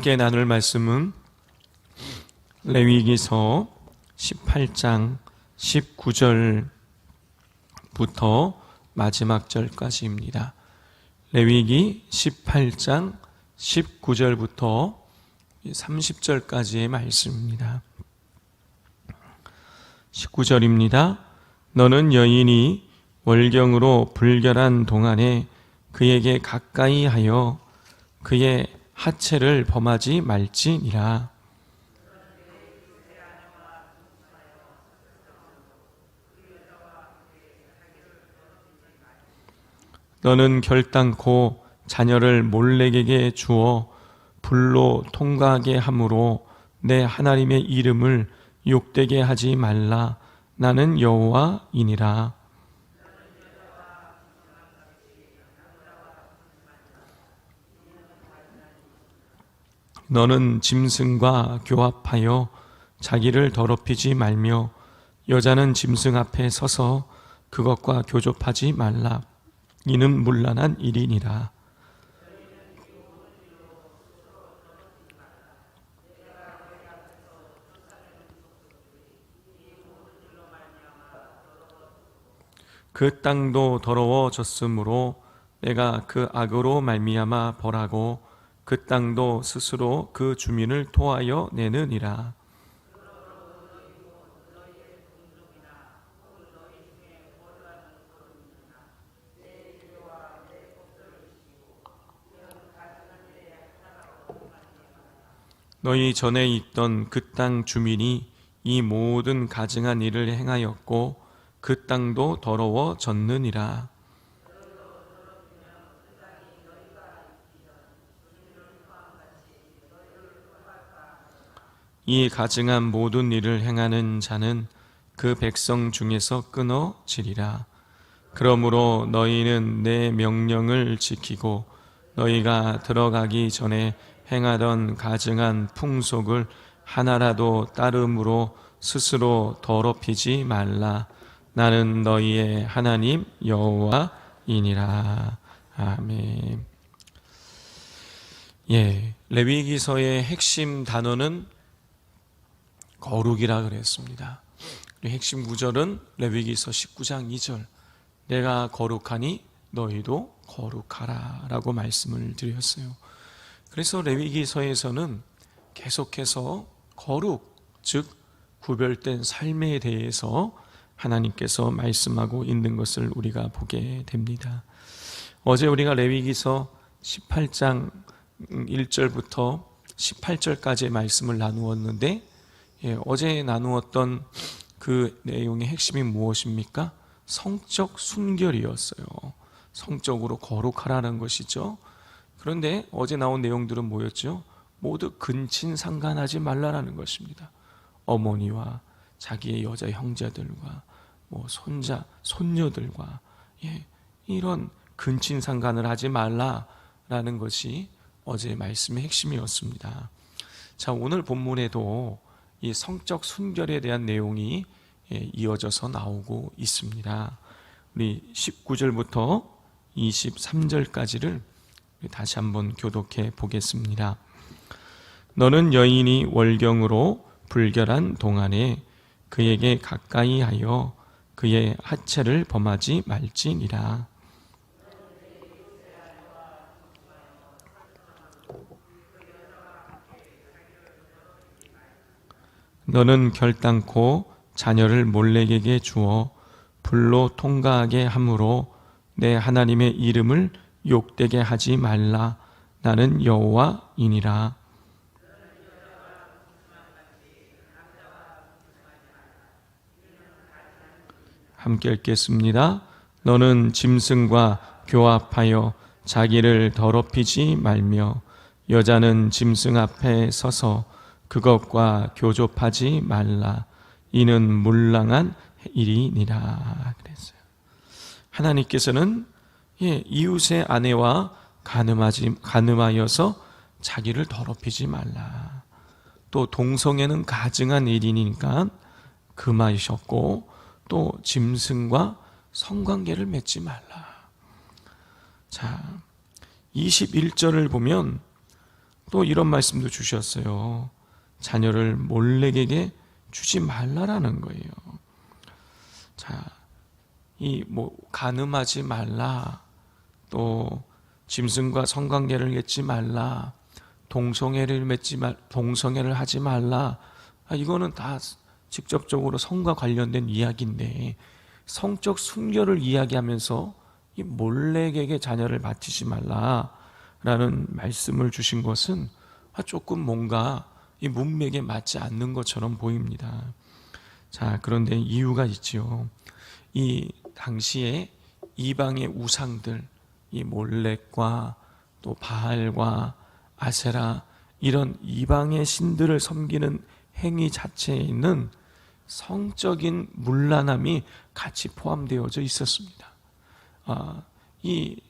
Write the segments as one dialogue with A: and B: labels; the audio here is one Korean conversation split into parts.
A: 함께 나눌 말씀은 레위기서 18장 19절부터 마지막 절까지입니다. 레위기 18장 19절부터 30절까지의 말씀입니다. 19절입니다. 너는 여인이 월경으로 불결한 동안에 그에게 가까이 하여 그의 하체를 범하지 말지니라. 너는 결단코 자녀를 몰래에게 주어 불로 통과하게 함으로 내 하나님의 이름을 욕되게 하지 말라. 나는 여호와이니라. 너는 짐승과 교합하여 자기를 더럽히지 말며 여자는 짐승 앞에 서서 그것과 교접하지 말라. 이는 문란한 일이니라. 그 땅도 더러워졌으므로 내가 그 악으로 말미암아 벌하고 그 땅도 스스로 그 주민을 토하여 내느니라. 너희 전에 있던 그 땅 주민이 이 모든 가증한 일을 행하였고 그 땅도 더러워졌느니라. 이 가증한 모든 일을 행하는 자는 그 백성 중에서 끊어지리라. 그러므로 너희는 내 명령을 지키고 너희가 들어가기 전에 행하던 가증한 풍속을 하나라도 따름으로 스스로 더럽히지 말라. 나는 너희의 하나님 여호와이니라. 아멘. 예, 레위기서의 핵심 단어는 거룩이라 그랬습니다. 핵심 구절은 레위기서 19장 2절. 내가 거룩하니 너희도 거룩하라라고 말씀을 드렸어요. 그래서 레위기서에서는 계속해서 거룩, 즉 구별된 삶에 대해서 하나님께서 말씀하고 있는 것을 우리가 보게 됩니다. 어제 우리가 레위기서 18장 1절부터 18절까지의 말씀을 나누었는데 예, 어제 나누었던 그 내용의 핵심이 무엇입니까? 성적 순결이었어요. 성적으로 거룩하라는 것이죠. 그런데 어제 나온 내용들은 뭐였죠? 모두 근친 상간하지 말라라는 것입니다. 어머니와 자기의 여자 형제들과 뭐 손자, 손녀들과 예, 이런 근친 상간을 하지 말라라는 것이 어제 말씀의 핵심이었습니다. 자, 오늘 본문에도 이 성적 순결에 대한 내용이 예, 이어져서 나오고 있습니다. 우리 19절부터 23절까지를 다시 한번 교독해 보겠습니다. 너는 여인이 월경으로 불결한 동안에 그에게 가까이 하여 그의 하체를 범하지 말지니라. 너는 결단코 자녀를 몰래에게 주어 불로 통과하게 함으로 내 하나님의 이름을 욕되게 하지 말라. 나는 여호와이니라. 함께 읽겠습니다. 너는 짐승과 교합하여 자기를 더럽히지 말며 여자는 짐승 앞에 서서 그것과 교접하지 말라. 이는 물랑한 일이니라 그랬어요. 하나님께서는 예, 이웃의 아내와 가늠하지 가늠하여서 자기를 더럽히지 말라. 또 동성애는 가증한 일이니까 금하셨고 또 짐승과 성관계를 맺지 말라. 자, 21절을 보면 또 이런 말씀도 주셨어요. 자녀를 몰래에게 주지 말라라는 거예요. 자, 이 뭐 가늠하지 말라. 또 짐승과 성관계를 맺지 말라. 동성애를 맺지 말 동성애를 하지 말라. 아, 이거는 다 직접적으로 성과 관련된 이야기인데 성적 순결을 이야기하면서 이 몰래에게 자녀를 바치지 말라라는 말씀을 주신 것은 아, 조금 뭔가 이 문맥에 맞지 않는 것처럼 보입니다. 자, 그런데 이유가 있지요. 이 당시에 이방의 우상들, 이 몰렉과 또 바알과 아세라 이런 이방의 신들을 섬기는 행위 자체에는 성적인 문란함이 같이 포함되어져 있었습니다. 아, 이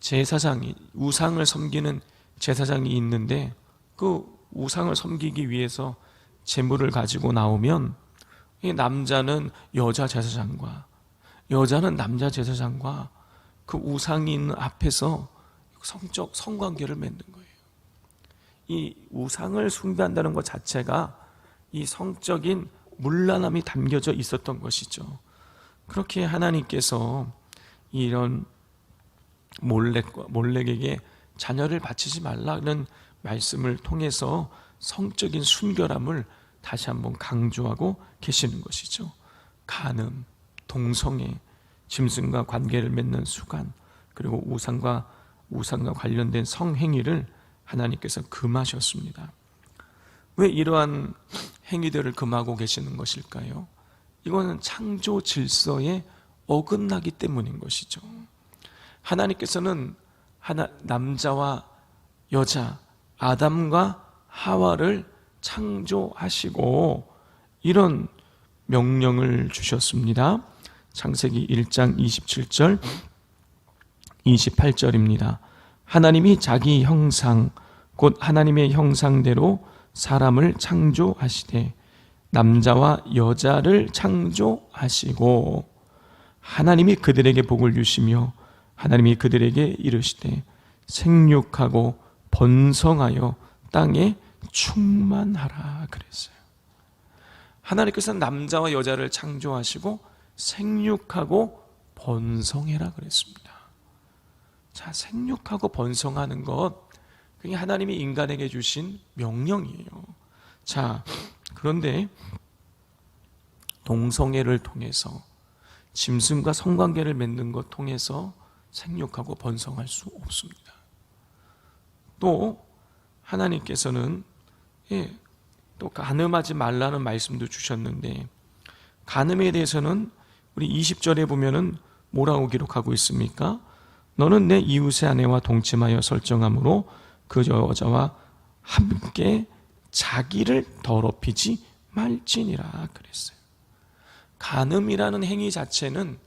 A: 제사장이 우상을 섬기는 제사장이 있는데 그 우상을 섬기기 위해서 재물을 가지고 나오면 이 남자는 여자 제사장과 여자는 남자 제사장과 그 있는 앞에서 성적 성관계를 맺는 거예요. 이 우상을 숭배한다는 것 자체가 이 성적인 문란함이 담겨져 있었던 것이죠. 그렇게 하나님께서 이런 몰렉과 몰렉에게 자녀를 바치지 말라는 말씀을 통해서 성적인 순결함을 다시 한번 강조하고 계시는 것이죠. 간음, 동성애, 짐승과 관계를 맺는 수간, 그리고 우상과 우상과 관련된 성행위를 하나님께서 금하셨습니다. 왜 이러한 행위들을 금하고 계시는 것일까요? 이거는 창조 질서에 어긋나기 때문인 것이죠. 하나님께서는 하나, 남자와 여자, 아담과 하와를 창조하시고 이런 명령을 주셨습니다. 창세기 1장 27절 28절입니다. 하나님이 자기 형상 곧 하나님의 형상대로 사람을 창조하시되 남자와 여자를 창조하시고 하나님이 그들에게 복을 주시며 하나님이 그들에게 이르시되 생육하고 번성하여 땅에 충만하라 그랬어요. 하나님께서는 남자와 여자를 창조하시고 생육하고 번성해라 그랬습니다. 자, 생육하고 번성하는 것, 그게 하나님이 인간에게 주신 명령이에요. 자, 그런데 동성애를 통해서 짐승과 성관계를 맺는 것 통해서 생육하고 번성할 수 없습니다. 또 하나님께서는 예, 또 간음하지 말라는 말씀도 주셨는데 간음에 대해서는 우리 20절에 보면은 뭐라고 기록하고 있습니까? 너는 내 이웃의 아내와 동침하여 설정함으로 그 여자와 함께 자기를 더럽히지 말지니라 그랬어요. 간음이라는 행위 자체는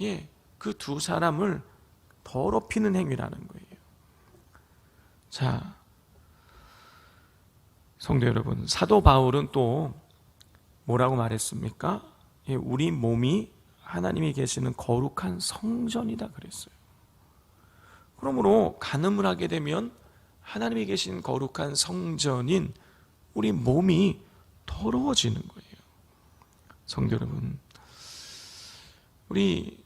A: 예, 그 두 사람을 더럽히는 행위라는 거예요. 자, 성도 여러분, 사도 바울은 또 뭐라고 말했습니까? 예, 우리 몸이 하나님이 계시는 거룩한 성전이다 그랬어요. 그러므로 간음을 하게 되면 하나님이 계신 거룩한 성전인 우리 몸이 더러워지는 거예요. 성도 여러분, 우리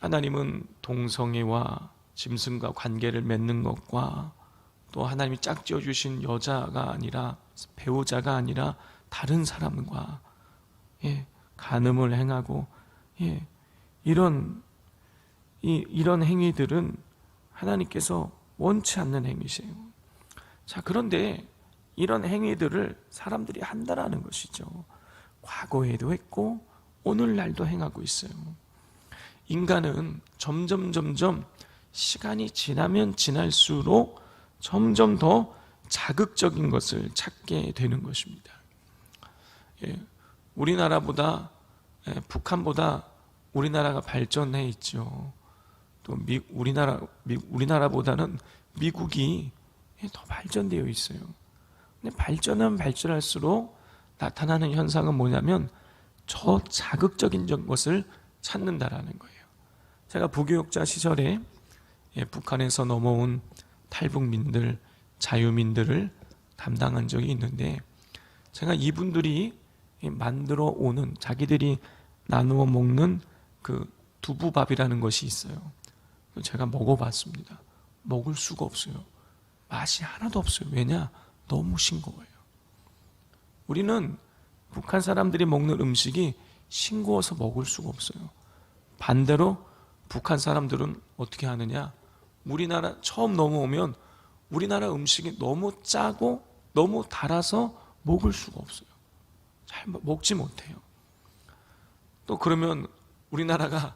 A: 하나님은 동성애와 짐승과 관계를 맺는 것과 또 하나님이 짝지어 주신 여자가 아니라 배우자가 아니라 다른 사람과 예, 간음을 행하고 예, 이런 이, 이런 행위들은 하나님께서 원치 않는 행위세요. 자, 그런데 이런 행위들을 사람들이 한다라는 것이죠. 과거에도 했고 오늘날도 행하고 있어요. 인간은 점점 점점 시간이 지나면 지날수록 점점 더 자극적인 것을 찾게 되는 것입니다. 예, 우리나라보다 예, 북한보다 우리나라가 발전해 있죠. 또 미, 우리나라 미, 우리나라보다는 미국이 예, 더 발전되어 있어요. 근데 발전하면 발전할수록 나타나는 현상은 뭐냐면 저 자극적인 것을 찾는다라는 거예요. 제가 부교육자 시절에 예, 북한에서 넘어온 탈북민들 자유민들을 담당한 적이 있는데 제가 이분들이 이 만들어 오는 자기들이 나누어 먹는 그 두부밥이라는 것이 있어요. 제가 먹어봤습니다. 먹을 수가 없어요. 맛이 하나도 없어요. 왜냐? 너무 싱거워요. 우리는 북한 사람들이 먹는 음식이 싱거워서 먹을 수가 없어요. 반대로 북한 사람들은 어떻게 하느냐? 우리나라 처음 넘어오면 우리나라 음식이 너무 짜고 너무 달아서 먹을 수가 없어요. 잘 먹- 먹지 못해요. 또 그러면 우리나라가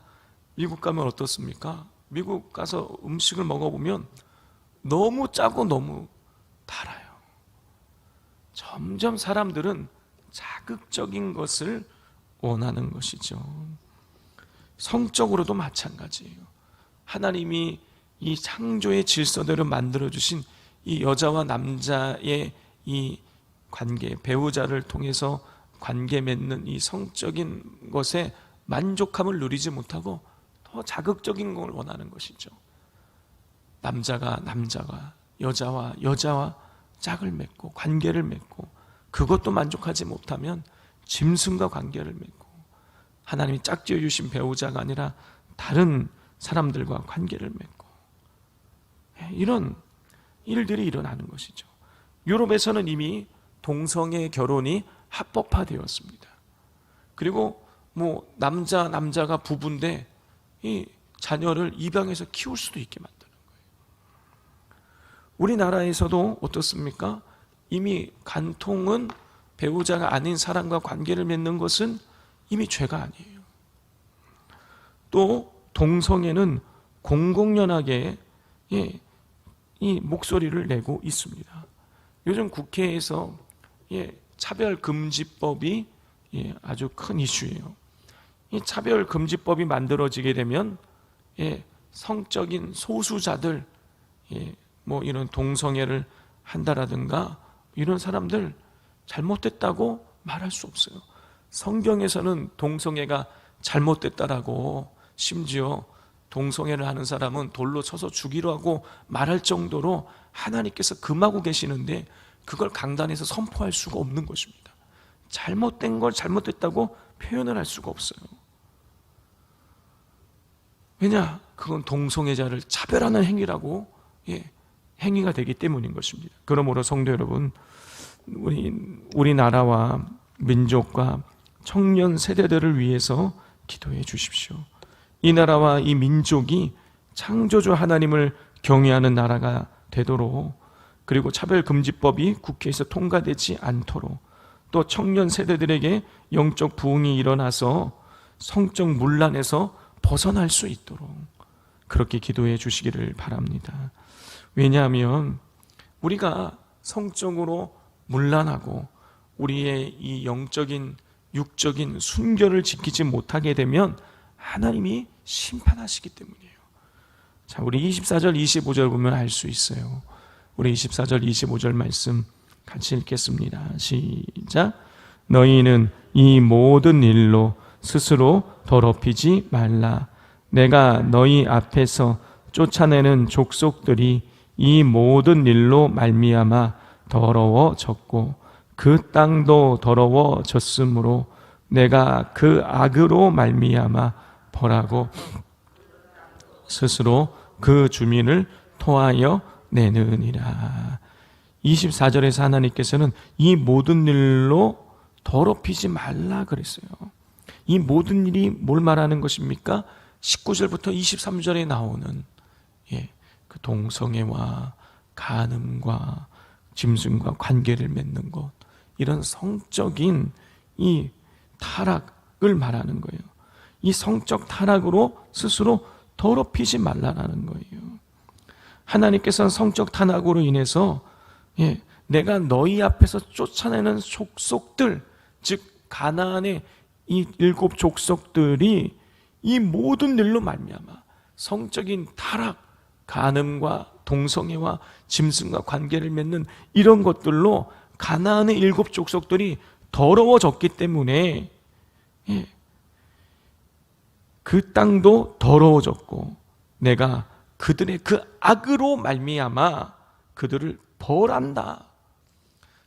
A: 미국 가면 어떻습니까? 미국 가서 음식을 먹어보면 너무 짜고 너무 달아요. 점점 사람들은 자극적인 것을 원하는 것이죠. 성적으로도 마찬가지예요. 하나님이 이 창조의 질서대로 만들어 주신 이 여자와 남자의 이 관계, 배우자를 통해서 관계 맺는 이 성적인 것에 만족함을 누리지 못하고 더 자극적인 걸 원하는 것이죠. 남자가 남자가 여자와 여자와 짝을 맺고 관계를 맺고 그것도 만족하지 못하면 짐승과 관계를 맺고 하나님이 짝지어 주신 배우자가 아니라 다른 사람들과 관계를 맺고 예, 이런 일들이 일어나는 것이죠. 유럽에서는 이미 동성애 결혼이 합법화되었습니다. 그리고 뭐 남자 남자가 부부인데 이 자녀를 입양해서 키울 수도 있게 만드는 거예요. 우리나라에서도 어떻습니까? 이미 간통은 배우자가 아닌 사람과 관계를 맺는 것은 이미 죄가 아니에요. 또 동성애는 공공연하게 예, 이 목소리를 내고 있습니다. 요즘 국회에서 예, 차별금지법이 예, 아주 큰 이슈예요. 이 차별금지법이 만들어지게 되면 예, 성적인 소수자들, 예, 뭐 이런 동성애를 한다라든가 이런 사람들 잘못됐다고 말할 수 없어요. 성경에서는 동성애가 잘못됐다라고 심지어 동성애를 하는 사람은 돌로 쳐서 죽이려 하고 말할 정도로 하나님께서 금하고 계시는데 그걸 강단에서 선포할 수가 없는 것입니다. 잘못된 걸 잘못됐다고 표현을 할 수가 없어요. 왜냐? 그건 동성애자를 차별하는 행위라고 예, 행위가 되기 때문인 것입니다. 그러므로 성도 여러분, 우리 우리나라와 민족과 청년 세대들을 위해서 기도해 주십시오. 이 나라와 이 민족이 창조주 하나님을 경외하는 나라가 되도록 그리고 차별금지법이 국회에서 통과되지 않도록 또 청년 세대들에게 영적 부흥이 일어나서 성적 문란에서 벗어날 수 있도록 그렇게 기도해 주시기를 바랍니다. 왜냐하면 우리가 성적으로 문란하고 우리의 이 영적인 육적인 순결을 지키지 못하게 되면 하나님이 심판하시기 때문이에요. 자, 우리 24절 25절 보면 알 수 있어요. 우리 24절 25절 말씀 같이 읽겠습니다. 시작. 너희는 이 모든 일로 스스로 더럽히지 말라. 내가 너희 앞에서 쫓아내는 족속들이 이 모든 일로 말미암아 더러워졌고 그 땅도 더러워졌으므로 내가 그 악으로 말미암아 벌하고 스스로 그 주민을 토하여 내느니라. 24절에서 하나님께서는 이 모든 일로 더럽히지 말라 그랬어요. 이 모든 일이 뭘 말하는 것입니까? 19절부터 23절에 나오는 예, 그 동성애와 간음과 짐승과 관계를 맺는 것 이런 성적인 이 타락을 말하는 거예요. 이 성적 타락으로 스스로 더럽히지 말라라는 거예요. 하나님께서는 성적 타락으로 인해서 예, 내가 너희 앞에서 쫓아내는 족속들 즉 가나안의 이 일곱 족속들이 이 모든 일로 말미암아 성적인 타락, 간음과 동성애와 짐승과 관계를 맺는 이런 것들로 가나안의 일곱 족속들이 더러워졌기 때문에 예, 그 땅도 더러워졌고 내가 그들의 그 악으로 말미암아 그들을 벌한다.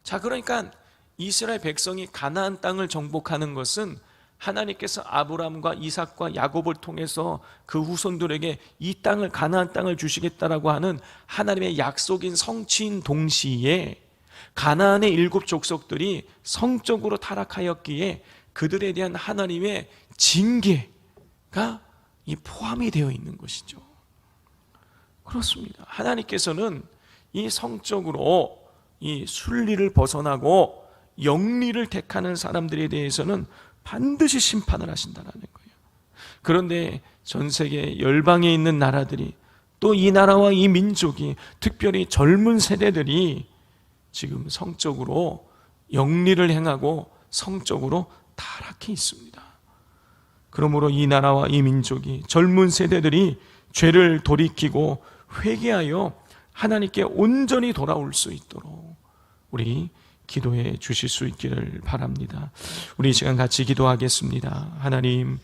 A: 자, 그러니까 이스라엘 백성이 가나안 땅을 정복하는 것은 하나님께서 아브라함과 이삭과 야곱을 통해서 그 후손들에게 이 땅을 가나안 땅을 주시겠다라고 하는 하나님의 약속인 성취인 동시에 가나안의 일곱 족속들이 성적으로 타락하였기에 그들에 대한 하나님의 징계 가이 포함이 되어 있는 것이죠. 그렇습니다. 하나님께서는 이 성적으로 이 순리를 벗어나고 영리를 택하는 사람들에 대해서는 반드시 심판을 하신다라는 거예요. 그런데 전 세계 열방에 있는 나라들이 또 이 나라와 이 민족이 특별히 젊은 세대들이 지금 성적으로 영리를 행하고 성적으로 타락해 있습니다. 그러므로 이 나라와 이 민족이 젊은 세대들이 죄를 돌이키고 회개하여 하나님께 온전히 돌아올 수 있도록 우리 기도해 주실 수 있기를 바랍니다. 우리 이 시간 같이 기도하겠습니다. 하나님,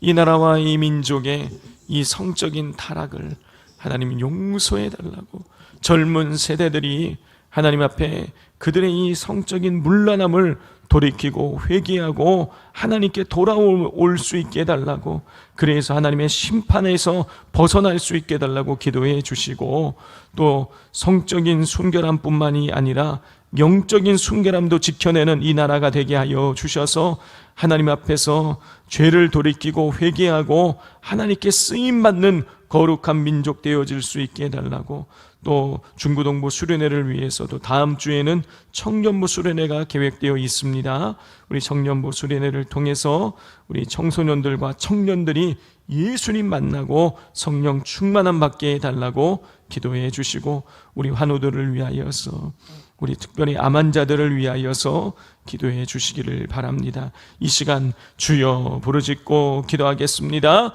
A: 이 나라와 이 민족의 이 성적인 타락을 하나님 용서해 달라고 젊은 세대들이 하나님 앞에 그들의 이 성적인 물러남을 돌이키고 회개하고 하나님께 돌아올 수 있게 해달라고 그래서 하나님의 심판에서 벗어날 수 있게 해달라고 기도해 주시고 또 성적인 순결함뿐만이 아니라 영적인 순결함도 지켜내는 이 나라가 되게 하여 주셔서 하나님 앞에서 죄를 돌이키고 회개하고 하나님께 쓰임 받는 거룩한 민족 되어질 수 있게 해달라고 또 중구동부 수련회를 위해서도 다음 주에는 청년부 수련회가 계획되어 있습니다. 우리 청년부 수련회를 통해서 우리 청소년들과 청년들이 예수님 만나고 성령 충만함 받게 해달라고 기도해 주시고 우리 환우들을 위하여서 우리 특별히 암 환자들을 위하여서 기도해 주시기를 바랍니다. 이 시간 주여 부르짖고 기도하겠습니다.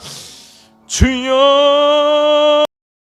A: 주여